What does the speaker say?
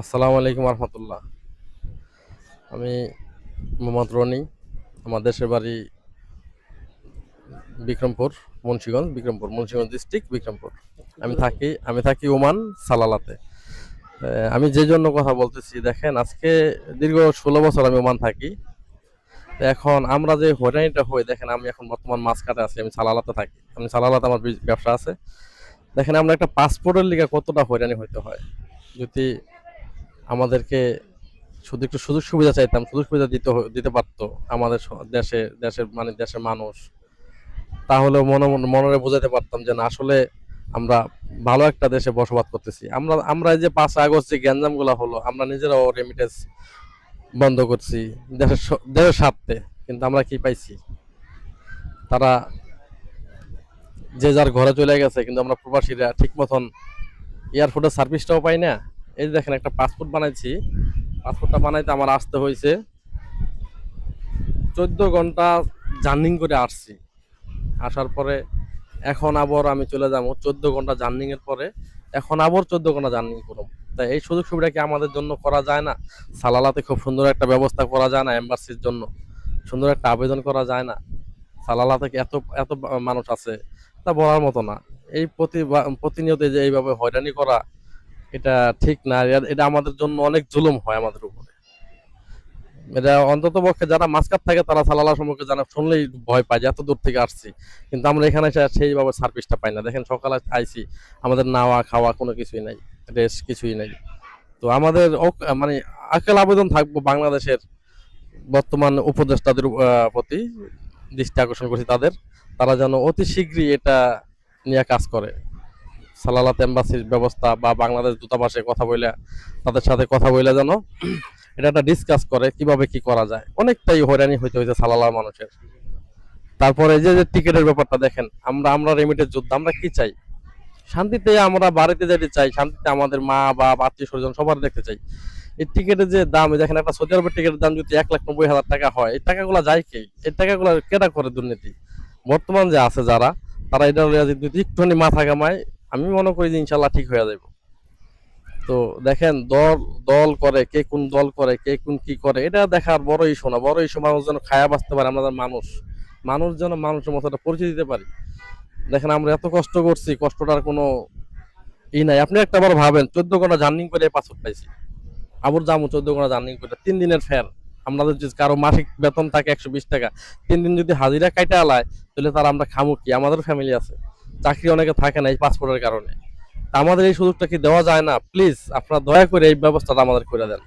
আসসালামু আলাইকুম রহমতুল্লাহ। আমি মোহাম্মদ রনি, আমার দেশের বাড়ি বিক্রমপুর, মুন্সিগঞ্জ বিক্রমপুর, মুন্সিগঞ্জ ডিস্ট্রিক্ট বিক্রমপুর। আমি থাকি আমি থাকি ওমান সালালাতে। আমি যে জন্য কথা বলতেছি, দেখেন, আজকে দীর্ঘ ষোলো বছর আমি ওমান থাকি। এখন আমরা যে হয়রানিটা হই, দেখেন, আমি এখন বর্তমান কাটে আছি, আমি সালালাতে থাকি। আমি সালালাতে আমার ব্যবসা আছে। দেখেন, আমরা একটা পাসপোর্টের লিগে কতটা হয়রানি হইতে হয়। যদি আমাদেরকে শুধু একটু সুযোগ সুবিধা চাইতাম, সুযোগ সুবিধা দিতে দিতে পারতো আমাদের দেশে, দেশের মানে দেশের মানুষ। তাহলে মনে মনে বোঝাতে পারতাম যে না, আসলে আমরা ভালো একটা দেশে বসবাস করতেছি। আমরা আমরা যে পাঁচ আগস্ট যে গ্যাঞ্জামগুলো হলো, আমরা নিজেরাও রেমিটেন্স বন্ধ করছি দেশের দেশের স্বার্থে, কিন্তু আমরা কি পাইছি? তারা যে যার ঘরে চলে গেছে, কিন্তু আমরা প্রবাসীরা ঠিক মতন এয়ারপোর্টের সার্ভিসটাও পাই না। এই দেখেন, একটা পাসপোর্ট বানাইছি। পাসপোর্টটা বানাইতে আমার আসতে হয়েছে। চোদ্দ ঘণ্টা জার্নিং করে আসছি। আসার পরে এখন আবার আমি চলে যাব। চোদ্দ ঘণ্টা জার্নিং এর পরে এখন আবার চোদ্দ ঘণ্টা জার্নিং করব। তাই এই সুযোগ সুবিধা কি আমাদের জন্য করা যায় না? সালালাতে খুব সুন্দর একটা ব্যবস্থা করা যায় না এম্বাসির জন্য। সুন্দর একটা আবেদন করা যায় না। সালালা থেকে এত এত মানুষ আছে? তা বলার মতো না। এই প্রতি প্রতিনিয়ত যে এইভাবে হয়রানি করা এটা ঠিক না। এটা আমাদের জন্য অনেক জুলুম হয় আমাদের উপরে। এটা অন্তত পক্ষে যারা মাঝখান থাকে, তারা সালালা সম্পর্কে জানা শুনলেই ভয় পায় যে এত দূর থেকে আসছি। কিন্তু আমরা এখানে এসে সেইভাবে সার্ভিসটা পাই না। দেখেন সকালে আইছি আমাদের নাওয়া, খাওয়া কোনো কিছুই নাই রেস্ট কিছুই নাই। তো আমাদের মানে আকেল আবেদন থাকব বাংলাদেশের বর্তমান উপদেষ্টাদের প্রতি দৃষ্টি আকর্ষণ করছি তাদের। তারা যেন অতি শীঘ্রই এটা নিয়ে কাজ করে। সালালাত এম্বাসির ব্যবস্থা বা বাংলাদেশ দূতাবাসে কথা বলে তাদের সাথে কথা বলে যেন এটা একটা ডিসকাস করে কীভাবে কি করা যায়। অনেকটাই হয়রানি হইতে হয়েছে সালালার মানুষের। তারপরে যে যে টিকিটের ব্যাপারটা দেখেন, আমরা আমরা রেমিটের যুদ্ধ, আমরা কি চাই? শান্তিতে আমরা বাড়িতে যেতে চাই, শান্তিতে আমাদের মা বা আত্মীয় স্বজন সবার দেখতে চাই। এই টিকিটের যে দাম দেখেন একটা সৌদি আরবের টিকিটের দাম যদি এক লাখ নব্বই হাজার টাকা হয়, এই টাকাগুলো যায় কে? এই টাকাগুলো কেটা করে দুর্নীতি? বর্তমান যে আছে যারা, তারা এটা একটুখানি মাথা কামায় আমি মনে করি যে ইনশাল্লাহ ঠিক হয়ে যাব তো দেখেন দল দল করে, কে কোন দল করে, কে কোন কি করে, এটা দেখার বড় ইস্যু না। বড় ইস্যু মানুষ যেন খায়া বাঁচতে পারে আমাদের মানুষ। মানুষ যেন মানুষের মতো একটা পরিচয় দিতে পারি। দেখেন আমরা এত কষ্ট করছি কষ্টটার কোনো ই নাই। আপনি একটা বার ভাবেন, চোদ্দ ঘণ্টা জার্নিং করে পাসপোর্ট পাইছি। আবার যাব চোদ্দ ঘণ্টা জার্নিং করে, তিন দিনের ফের আমাদের যদি কারও মাসিক বেতন থাকে একশো বিশ টাকা, তিন দিন যদি হাজিরা কাইটা আলায়, তাহলে তার আমরা খামু কি? আমাদের ফ্যামিলি আছে। চাকরি অনেকে থাকে না এই পাসপোর্টের কারণে। আমাদের এই সুযোগটা কি দেওয়া যায় না? প্লিজ আপনারা দয়া করে এই ব্যবস্থাটা আমাদের করে দেন।